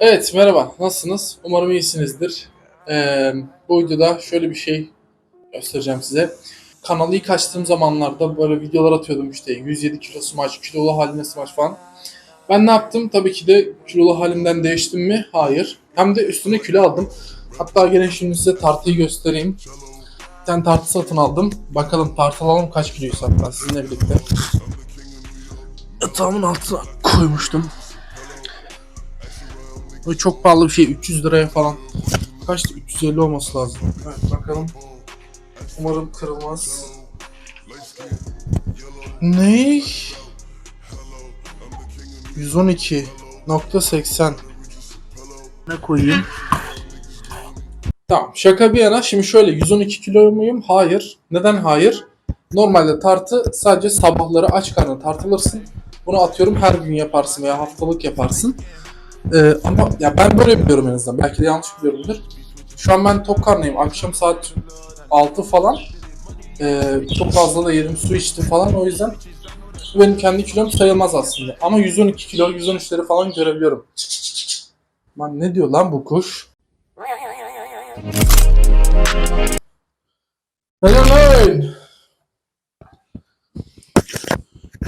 Evet merhaba nasılsınız? Umarım iyisinizdir. Ee, bu videoda şöyle bir şey göstereceğim size. Kanalı ilk açtığım zamanlarda böyle videolar atıyordum işte 107 kilo smaç, kilolu haline smaç falan. Ben ne yaptım? Tabii ki de kilolu halimden değiştim mi? Hayır. Hem de üstüne kilo aldım. Hatta gene şimdi size tartıyı göstereyim. Bir tane tartı satın aldım. Bakalım tartılalım kaç kiloyuz hatta sizinle birlikte. Yatağımın altına koymuştum. Bu çok pahalı bir şey. 300 liraya falan. Kaçtı? 350 olması lazım. Evet bakalım. Umarım kırılmaz. Ne? 112.80 Ne koyayım? Tamam şaka bir yana şimdi şöyle 112 kilo muyum? Hayır. Neden hayır? Normalde tartı sadece sabahları aç karnına tartılırsın. Bunu atıyorum her gün yaparsın veya haftalık yaparsın. Ee, ama ya ben böyle biliyorum en azından. Belki de yanlış biliyorumdur. Şu an ben tok karnıyım. Akşam saat 6 falan. Ee, çok fazla da yedim, su içtim falan. O yüzden bu benim kendi kilom sayılmaz aslında. Ama 112 kilo, 113'leri falan görebiliyorum. Lan ne diyor lan bu kuş? Helal!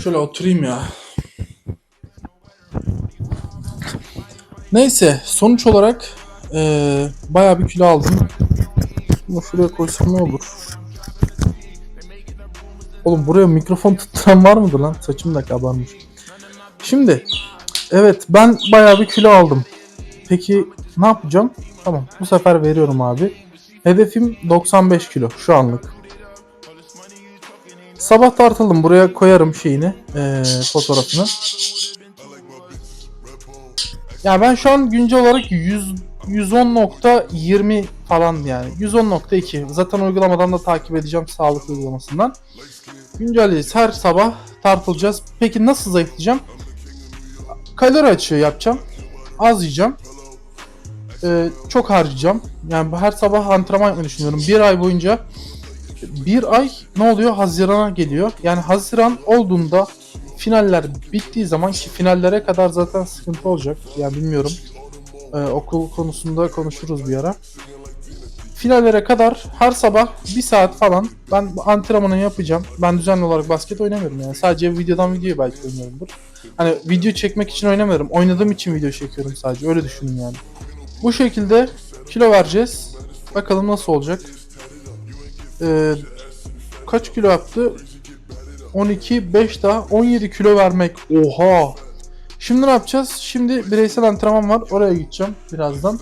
Şöyle oturayım ya. Neyse sonuç olarak eee bayağı bir kilo aldım. Bunu şuraya koysam ne olur? Oğlum buraya mikrofon tutturan var mıdır lan? Saçım da kabarmış. Şimdi evet ben bayağı bir kilo aldım. Peki ne yapacağım? Tamam bu sefer veriyorum abi. Hedefim 95 kilo şu anlık. Sabah tartıldım buraya koyarım şeyini eee, fotoğrafını. Ya ben şu an güncel olarak 100 110.20 falan yani. 110.2. Zaten uygulamadan da takip edeceğim sağlık uygulamasından. Güncelleyiz. Her sabah tartılacağız. Peki nasıl zayıflayacağım? Kalori açığı yapacağım. Az yiyeceğim. Ee, çok harcayacağım. Yani her sabah antrenman yapmayı düşünüyorum. Bir ay boyunca bir ay ne oluyor? Hazirana geliyor. Yani Haziran olduğunda finaller bittiği zaman ki finallere kadar zaten sıkıntı olacak. Yani bilmiyorum. Ee, okul konusunda konuşuruz bir ara. Finallere kadar her sabah bir saat falan ben antrenmanı yapacağım. Ben düzenli olarak basket oynamıyorum yani. Sadece videodan videoya belki oynuyorumdur. Hani video çekmek için oynamıyorum. Oynadığım için video çekiyorum sadece. Öyle düşünün yani. Bu şekilde kilo vereceğiz. Bakalım nasıl olacak. Ee, kaç kilo yaptı? 12, 5 daha 17 kilo vermek. Oha. Şimdi ne yapacağız? Şimdi bireysel antrenman var. Oraya gideceğim birazdan.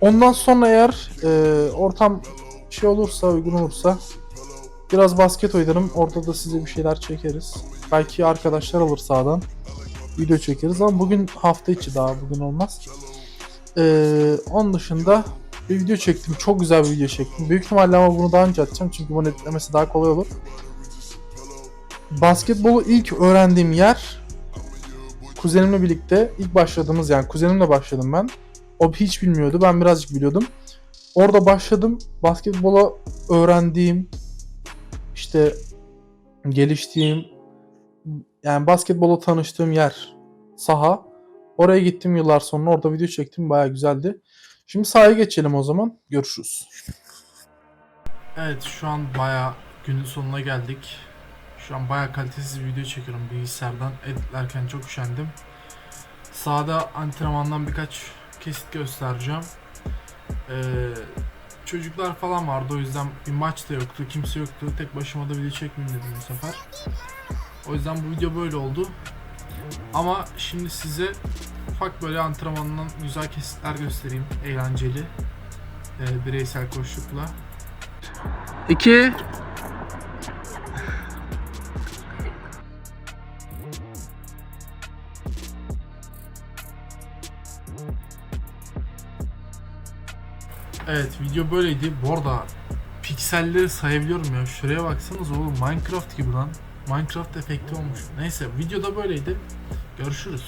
Ondan sonra eğer e, ortam şey olursa, uygun olursa biraz basket oynarım. Orada da size bir şeyler çekeriz. Belki arkadaşlar alır sağdan. Video çekeriz ama bugün hafta içi daha bugün olmaz. E, onun dışında bir video çektim. Çok güzel bir video çektim. Büyük ihtimalle ama bunu daha önce atacağım çünkü bunu editlemesi daha kolay olur. Basketbolu ilk öğrendiğim yer kuzenimle birlikte ilk başladığımız yani kuzenimle başladım ben. O hiç bilmiyordu. Ben birazcık biliyordum. Orada başladım. Basketbola öğrendiğim işte geliştiğim yani basketbola tanıştığım yer saha. Oraya gittim yıllar sonra. Orada video çektim. Baya güzeldi. Şimdi sahaya geçelim o zaman. Görüşürüz. Evet şu an baya günün sonuna geldik. Şu an bayağı kalitesiz bir video çekiyorum bilgisayardan. Editlerken çok üşendim. Sağda antrenmandan birkaç kesit göstereceğim. Ee, çocuklar falan vardı o yüzden bir maç da yoktu, kimse yoktu. Tek başıma da video çekmeyeyim dedim bu sefer. O yüzden bu video böyle oldu. Ama şimdi size ufak böyle antrenmandan güzel kesitler göstereyim. Eğlenceli. Ee, bireysel koşukla. 2 Evet video böyleydi. Bu arada pikselleri sayabiliyorum ya. Şuraya baksanız oğlum Minecraft gibi lan. Minecraft efekti olmuş. Neyse videoda böyleydi. Görüşürüz.